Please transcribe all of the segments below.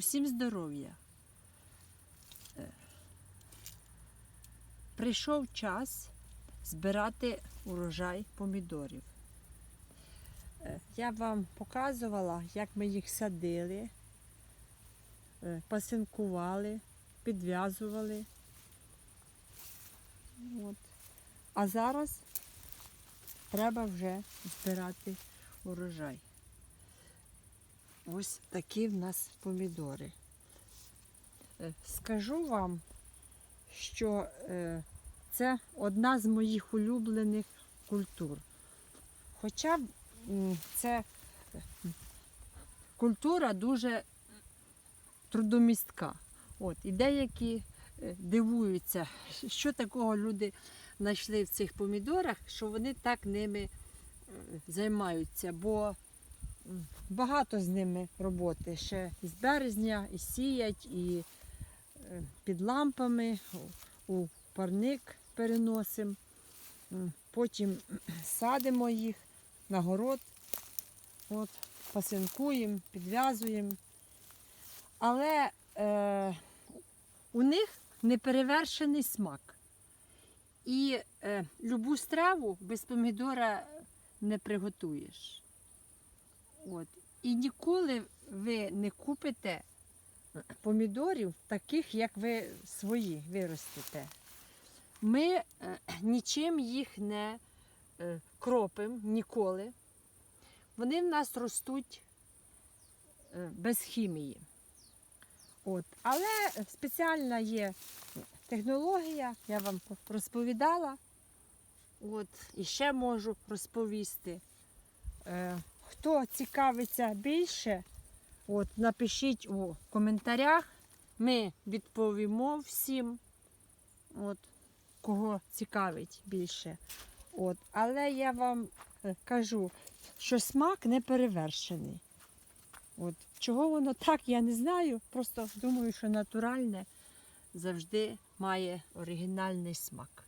Усім здоров'я. Е, Прийшов час збирати урожай помідорів. Е, Я вам показувала, як ми їх садили, е, пасинкували, підв'язували. От. А зараз треба вже збирати урожай. Ось такі в нас помідори. Е, Скажу вам, що е, це одна з моїх улюблених культур. Хоча це е, культура дуже трудомістка. От, і деякі дивуються, що такого люди знайшли в цих помідорах, що вони так ними займаються. Бо багато з ними роботи. Ще з березня, і сіять, і е, під лампами, у- парник переносимо. Потім садимо їх на город, от, пасинкуємо, підв'язуємо. Але е, у них неперевершений смак. І е, любу страву без помідора не приготуєш. От. І ніколи ви не купите помідорів таких, як ви свої виростете. Ми е, нічим їх не е, кропимо ніколи. Вони в нас ростуть е, без хімії. От. Але спеціальна є технологія, я вам розповідала. От. І ще можу розповісти. Хто цікавиться більше, от, напишіть у коментарях. Ми відповімо всім, от, кого цікавить більше. От. Але я вам е, кажу, що смак не перевершений. От. Чого воно так, я не знаю. Просто думаю, що натуральне завжди має оригінальний смак.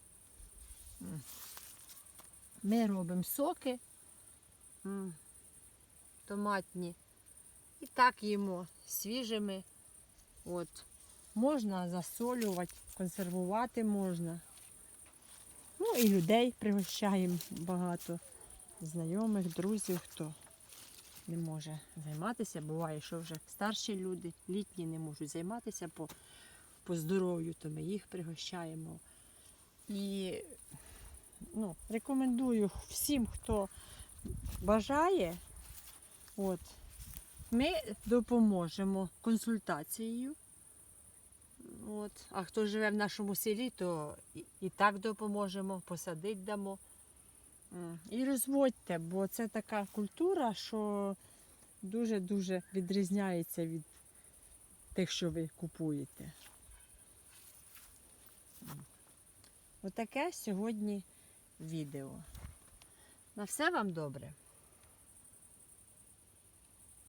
Ми робимо соки томатні. І так їмо свіжими. От. Можна засолювати, консервувати можна. Ну і людей пригощаємо багато. Знайомих, друзів, хто не може займатися. Буває, що вже старші люди, літні не можуть займатися по, по здоров'ю, то ми їх пригощаємо. І ну, рекомендую всім, хто бажає, от, ми допоможемо консультацією. От. А хто живе в нашому селі, то і, і так допоможемо, посадить дамо. І розводьте, бо це така культура, що дуже-дуже відрізняється від тих, що ви купуєте. Отаке сьогодні відео. На все вам добре.